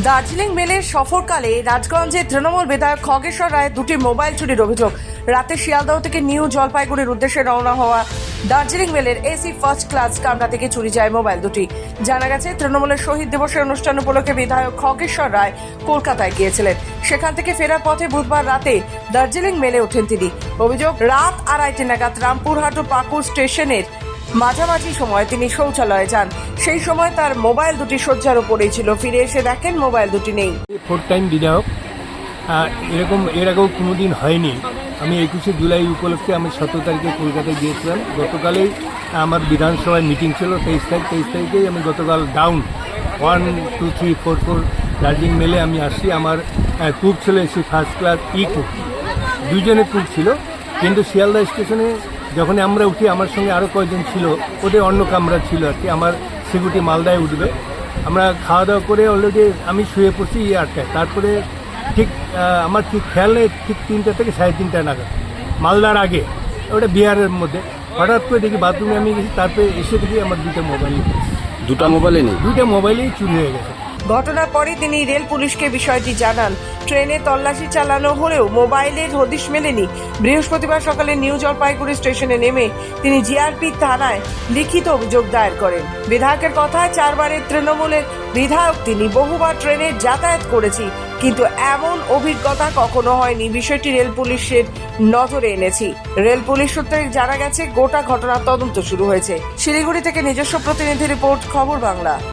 দার্জিলিং মেলের সফরকালে রাজগঞ্জের তৃণমূল বিধায়ক খগেশ্বর রায়ের দুটি মোবাইল চুরির অভিযোগ। রাতে শিয়ালদহ থেকে নিউ জলপাইগুড়ির উদ্দেশ্যে রওনা হওয়া দার্জিলিং মেলের এসি ফার্স্ট ক্লাস কামরা থেকে চুরি যায় মোবাইল দুটি। জানা গেছে, তৃণমূলের শহীদ দিবসের অনুষ্ঠান উপলক্ষে বিধায়ক খগেশ্বর রায় কলকাতায় গিয়েছিলেন। সেখান থেকে ফেরার পথে বুধবার রাতে দার্জিলিং মেলে ওঠেন তিনি। অভিযোগ, রাত আড়াইটে নাগাদ রামপুরহাট ও পাকুড় স্টেশনের মাঝামাঝি সময় তিনি শৌচালয়ে যান। সেই সময় তার মোবাইল দুটি শয্যার ওপরেই ছিল। ফিরে এসে দেখেন মোবাইল দুটি নেই। ফোর্থ টাইম বিধায়ক এরকম, এর আগেও কোনো দিন হয়নি। আমি একুশে জুলাই উপলক্ষে আমি সতেরো তারিখে কলকাতায় গিয়েছিলাম। গতকালেই আমার বিধানসভায় মিটিং ছিল, তেইশ তারিখ, তেইশ তারিখেই আমি গতকাল down one two three four four Darjeeling মেলে আমি আসি। আমার কুক ছিল এসি ফার্স্ট ক্লাস ই কুক দুজনে কুক ছিল, কিন্তু শিয়ালদা স্টেশনে যখন আমরা উঠি আমার সঙ্গে আরও কয়েকজন ছিল ওদের অন্য কামরা ছিল আর কি। আমার সিকিউরিটি মালদায় উঠবে। আমরা খাওয়া দাওয়া করে অলরেডি আমি শুয়ে পড়ছি ইয়ে আটটায়। তারপরে ঠিক আমার ঠিক খেয়াল নেই ঠিক তিনটা থেকে সাড়ে তিনটা নাগাদ। মালদার আগে ওটা বিহারের মধ্যে। হঠাৎ করে দেখি বাথরুমে আমি গেছি তারপরে এসে দেখি আমার দুটো মোবাইল দুটা মোবাইলে নেই? দুইটা মোবাইলেই চুরি হয়ে গেছে। ঘটনার পরে তিনি রেল পুলিশকে বিষয়টি জানান। ট্রেনে তল্লাশি চালানো হলেও মোবাইলের হদিশ মেলেনি। বৃহস্পতিবার সকালে নিউ জলপাইগুড়ি স্টেশনে নেমে তিনি জিআরপি থানায় লিখিত অভিযোগ দায়ের করেন। বিধায়কের কথায় চারবারের তৃণমূলের বিধায়ক তিনি বহুবার ট্রেনে যাতায়াত করেছি, কিন্তু এমন অভিজ্ঞতা কখনো হয়নি। বিষয়টি রেল পুলিশের নজরে এনেছি। রেল পুলিশ সূত্রে জানা গেছে, গোটা ঘটনার তদন্ত শুরু হয়েছে। শিলিগুড়ি থেকে নিজস্ব প্রতিনিধি রিপোর্ট, খবর বাংলা।